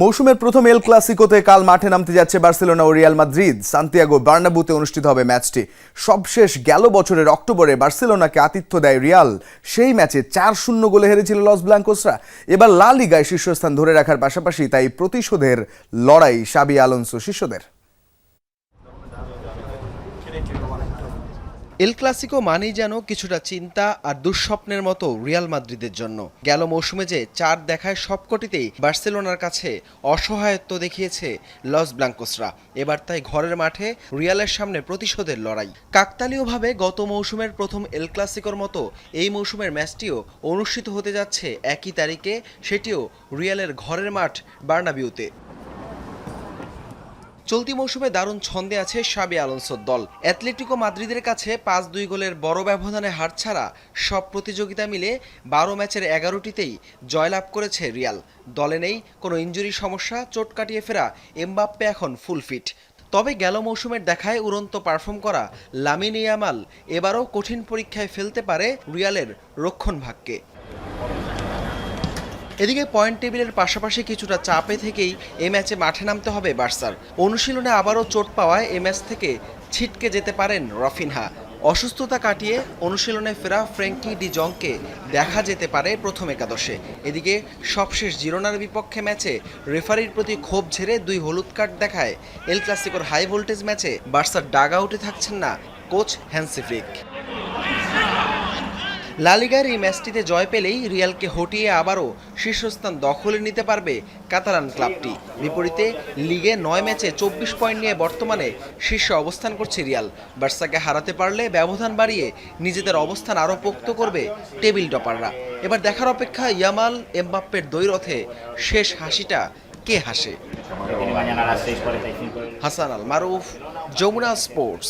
মৌসুমের প্রথম এল ক্লাসিকোতে কাল মাঠে নামতে যাচ্ছে বার্সেলোনা ও রিয়াল মাদ্রিদ। সান্তিয়াগো বার্নাবুতে অনুষ্ঠিত হবে ম্যাচটি। সবশেষ গেল বছরের অক্টোবরে বার্সেলোনাকে আতিথ্য দেয় রিয়াল। সেই ম্যাচে চার শূন্য গোলে হেরেছিল লস ব্ল্যাঙ্কোসরা এবার লা লিগায় শীর্ষস্থান ধরে রাখার পাশাপাশি তাই প্রতিশোধের লড়াই সাবি আলোনসো শিষ্যদের। এল ক্লাসিকো মানেই যেন কিছুটা চিন্তা আর দুঃস্বপ্নের মতো রিয়াল মাদ্রিদের জন্য। গেল মৌসুমে যে চার দেখায় সবকটিতেই বার্সেলোনার কাছে অসহায়ত্ব দেখিয়েছে লস ব্লাঙ্কোসরা এবার তাই ঘরের মাঠে রিয়ালের সামনে প্রতিশোধের লড়াই। কাকতালীয়ভাবে গত মৌসুমের প্রথম এল ক্লাসিকোর মতো এই মৌসুমের ম্যাচটিও অনুষ্ঠিত হতে যাচ্ছে একই তারিখে, সেটিও রিয়ালের ঘরের মাঠ বার্নাবিউতে। চলতি মৌসুমে দারুণ ছন্দে আছে সাবি আলোনসোর দল। অ্যাথলেটিকো মাদ্রিদের কাছে পাঁচ দুই গোলের বড় ব্যবধানে হার ছাড়া সব প্রতিযোগিতা মিলে বারো ম্যাচের এগারোটিতেই জয়লাভ করেছে রিয়াল। দলে নেই কোনো ইঞ্জুরি সমস্যা, চোট কাটিয়ে ফেরা এমবাপ্পে এখন ফুল ফিট। তবে গেল মৌসুমের দেখায় উড়ন্ত পারফর্ম করা লামিন ইয়ামাল এবারও কঠিন পরীক্ষায় ফেলতে পারে রিয়ালের রক্ষণ ভাগকে এদিকে পয়েন্ট টেবিলের পাশাপাশি কিছুটা চাপে থেকেই এ ম্যাচে মাঠে নামতে হবে বার্সার। অনুশীলনে আবারও চোট পাওয়ায় এ ম্যাচ থেকে ছিটকে যেতে পারেন রফিনহা। অসুস্থতা কাটিয়ে অনুশীলনে ফেরা ফ্র্যাঙ্কি ডি জংকে দেখা যেতে পারে প্রথম একাদশে। এদিকে সবশেষ জিরোনার বিপক্ষে ম্যাচে রেফারির প্রতি ক্ষোভ ঝেড়ে দুই হলুদ কার্ড দেখায় এল ক্লাসিকোর হাই ভোল্টেজ ম্যাচে বার্সার ডাগ আউটে থাকছেন না কোচ হ্যান্সি ফ্লিক। লালিগার এই ম্যাচটিতে জয় পেলেই রিয়ালকে হটিয়ে আবারও শীর্ষস্থান দখলে নিতে পারবে কাতালান ক্লাবটি। বিপরীতে লিগে নয় ম্যাচে চব্বিশ পয়েন্ট নিয়ে বর্তমানে শীর্ষে অবস্থান করছে রিয়াল। বার্সাকে হারাতে পারলে ব্যবধান বাড়িয়ে নিজেদের অবস্থান আরও পোক্ত করবে টেবিল টপাররা। এবার দেখার অপেক্ষা ইয়ামাল এমবাপ্পের দৈরথে শেষ হাসিটা কে হাসে? que viene mañana a las 6.45. Hasan Al Maruf Jamuna sports.